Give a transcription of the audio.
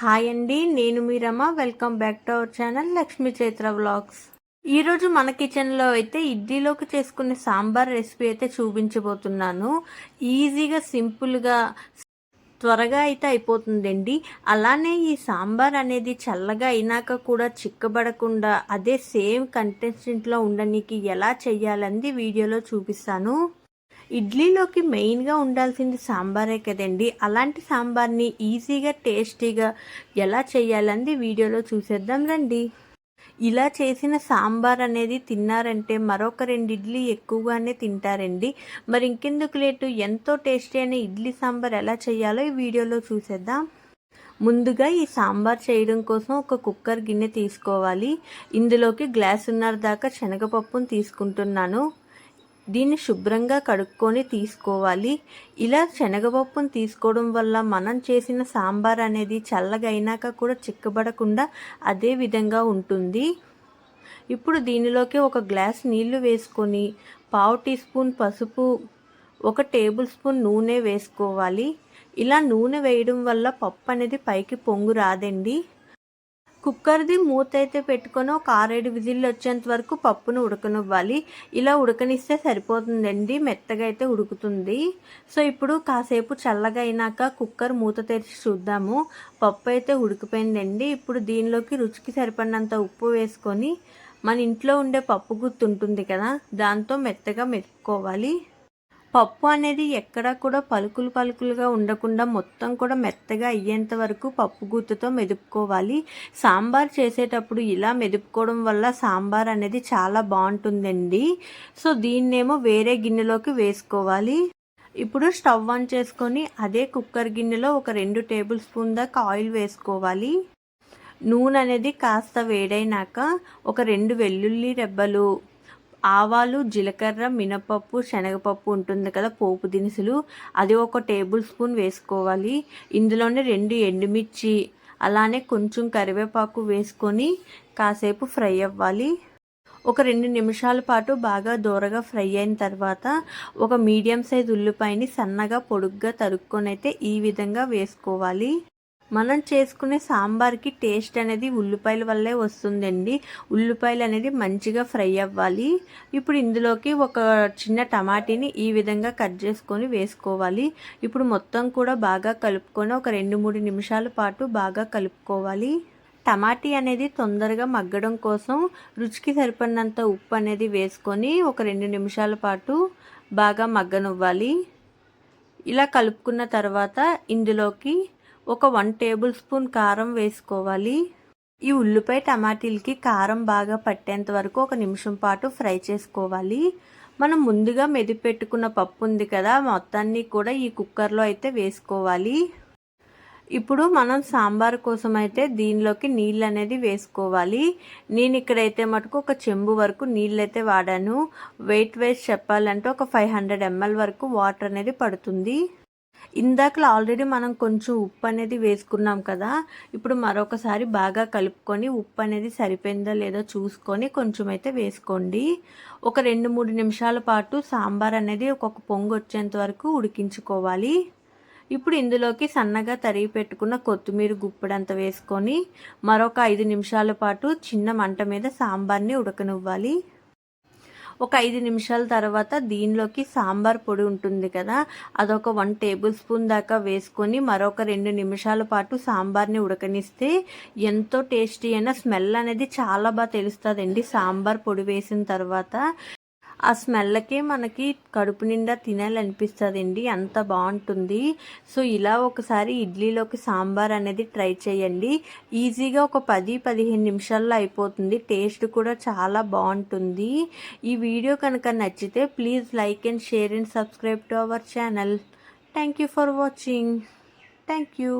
Hi అండి నేను మీ welcome back to our channel Lakshmi Chaitra vlogs ఈరోజు మన కిచెన్లో అయితే ఇడ్లీలోకి చేసుకునే సాంబార్ రెసిపీ అయితే చూపించబోతున్నాను. ఈజీగా సింపుల్గా త్వరగా అయితే అయిపోతుందండి. అలానే ఈ సాంబార్ అనేది చల్లగా అయినాక కూడా చిక్కబడకుండా అదే సేమ్ కంటెస్టెంట్లో ఉండడానికి ఎలా చెయ్యాలని వీడియోలో చూపిస్తాను. ఇడ్లీలోకి మెయిన్గా ఉండాల్సింది సాంబారే కదండి. అలాంటి సాంబార్ని ఈజీగా టేస్టీగా ఎలా చేయాలని వీడియోలో చూసేద్దాం రండి. ఇలా చేసిన సాంబార్ అనేది తిన్నారంటే మరొక రెండు ఇడ్లీ ఎక్కువగానే తింటారండి. మరి ఇంకెందుకు లేటు? ఎంతో టేస్టీ అయిన ఇడ్లీ సాంబార్ ఎలా చేయాలో ఈ వీడియోలో చూసేద్దాం. ముందుగా ఈ సాంబార్ చేయడం కోసం ఒక కుక్కర్ గిన్నె తీసుకోవాలి. ఇందులోకి గ్లాసున్నర దాకా శనగపప్పును తీసుకుంటున్నాను. దీన్ని శుభ్రంగా కడుక్కొని తీసుకోవాలి. ఇలా శనగపప్పును తీసుకోవడం వల్ల మనం చేసిన సాంబార్ అనేది చల్లగైనాక కూడా చిక్కబడకుండా అదే విధంగా ఉంటుంది. ఇప్పుడు దీనిలోకి ఒక గ్లాస్ నీళ్ళు వేసుకొని పావు టీ స్పూన్ పసుపు ఒక టేబుల్ స్పూన్ నూనె వేసుకోవాలి. ఇలా నూనె వేయడం వల్ల పప్పు అనేది పైకి పొంగు రాదండి. కుక్కర్ది మూత అయితే పెట్టుకొని ఒక ఆరేడు విజిల్లు వచ్చేంత వరకు పప్పును ఉడకనివ్వాలి. ఇలా ఉడకనిస్తే సరిపోతుందండి. మెత్తగా అయితే ఉడుకుతుంది. సో ఇప్పుడు కాసేపు చల్లగా అయినాక కుక్కర్ మూత తెరిచి చూద్దాము. పప్పు అయితే ఉడికిపోయిందండి. ఇప్పుడు దీనిలోకి రుచికి సరిపడినంత ఉప్పు వేసుకొని మన ఇంట్లో ఉండే పప్పు గుర్తు ఉంటుంది కదా దాంతో మెత్తగా మెతుక్కోవాలి పప్పు అనేది ఎక్కడా కూడా పలుకులు పలుకులుగా ఉండకుండా మొత్తం కూడా మెత్తగా అయ్యేంత వరకు పప్పు గుత్తుతో మెదుపుకోవాలి. సాంబార్ చేసేటప్పుడు ఇలా మెదుపుకోవడం వల్ల సాంబార్ అనేది చాలా బాగుంటుందండి. సో దీన్నేమో వేరే గిన్నెలోకి వేసుకోవాలి. ఇప్పుడు స్టవ్ ఆన్ చేసుకొని అదే కుక్కర్ గిన్నెలో ఒక రెండు టేబుల్ స్పూన్ దాకా ఆయిల్ వేసుకోవాలి. నూనె అనేది కాస్త వేడైనాక ఒక రెండు వెల్లుల్లి రెబ్బలు ఆవాలు జీలకర్ర మినపప్పు శనగపప్పు ఉంటుంది కదా పోపు దినుసులు. అది ఒక టేబుల్ స్పూన్ వేసుకోవాలి. ఇందులోనే రెండు ఎండుమిర్చి అలానే కొంచెం కరివేపాకు వేసుకొని కాసేపు ఫ్రై అవ్వాలి. ఒక రెండు నిమిషాల పాటు బాగా దూరగా ఫ్రై అయిన తర్వాత ఒక మీడియం సైజ్ ఉల్లిపాయని సన్నగా పొడుగ్గా తరుక్కొని అయితే ఈ విధంగా వేసుకోవాలి. మనం చేసుకునే సాంబార్కి టేస్ట్ అనేది ఉల్లిపాయల వల్లే వస్తుందండి. ఉల్లిపాయలు అనేది మంచిగా ఫ్రై అవ్వాలి. ఇప్పుడు ఇందులోకి ఒక చిన్న టమాటీని ఈ విధంగా కట్ చేసుకొని వేసుకోవాలి. ఇప్పుడు మొత్తం కూడా బాగా కలుపుకొని ఒక రెండు మూడు నిమిషాల పాటు బాగా కలుపుకోవాలి. టమాటీ అనేది తొందరగా మగ్గడం కోసం రుచికి సరిపడినంత ఉప్పు అనేది వేసుకొని ఒక రెండు నిమిషాల పాటు బాగా మగ్గనివ్వాలి. ఇలా కలుపుకున్న తర్వాత ఇందులోకి ఒక వన్ టేబుల్ స్పూన్ కారం వేసుకోవాలి. ఈ ఉల్లిపాయ టమాటీలకి కారం బాగా పట్టేంత వరకు ఒక నిమిషం పాటు ఫ్రై చేసుకోవాలి. మనం ముందుగా మెదిపెట్టుకున్న పప్పు ఉంది కదా మొత్తాన్ని కూడా ఈ కుక్కర్లో అయితే వేసుకోవాలి. ఇప్పుడు మనం సాంబార్ కోసం అయితే దీనిలోకి నీళ్ళు అనేది వేసుకోవాలి. నేను ఇక్కడైతే మటుకు ఒక చెంబు వరకు నీళ్ళు అయితే వాడాను. వెయిట్ వేస్ట్ చెప్పాలంటే ఒక ఫైవ్ హండ్రెడ్ ఎంఎల్ వరకు వాటర్ అనేది పడుతుంది. ఇందాకలో ఆల్రెడీ మనం కొంచెం ఉప్పు అనేది వేసుకున్నాం కదా ఇప్పుడు మరొకసారి బాగా కలుపుకొని ఉప్పు అనేది సరిపోయిందో లేదో చూసుకొని కొంచెం అయితే వేసుకోండి. ఒక రెండు మూడు నిమిషాల పాటు సాంబార్ అనేది ఒక్కొక్క పొంగు వచ్చేంత వరకు ఉడికించుకోవాలి. ఇప్పుడు ఇందులోకి సన్నగా తరిగి పెట్టుకున్న కొత్తిమీర గుప్పడంత వేసుకొని మరొక ఐదు నిమిషాల పాటు చిన్న మంట మీద సాంబార్ని ఉడకనివ్వాలి. ఒక ఐదు నిమిషాల తర్వాత దీనిలోకి సాంబార్ పొడి ఉంటుంది కదా అదొక వన్ టేబుల్ స్పూన్ దాకా వేసుకొని మరొక రెండు నిమిషాల పాటు సాంబార్ని ఉడకనిస్తే ఎంతో టేస్టీ అయిన స్మెల్ అనేది చాలా బాగా తెలుస్తుందండి. సాంబార్ పొడి వేసిన తర్వాత ఆ స్మెల్కే మనకి కడుపు నిండా తినాలనిపిస్తుందండి. అంత బాగుంటుంది. సో ఇలా ఒకసారి ఇడ్లీలోకి సాంబార్ అనేది ట్రై చేయండి. ఈజీగా ఒక పది పదిహేను నిమిషాల్లో అయిపోతుంది. టేస్ట్ కూడా చాలా బాగుంటుంది. ఈ వీడియో కనుక నచ్చితే please like and share and subscribe to our channel. Thank you for watching. Thank you.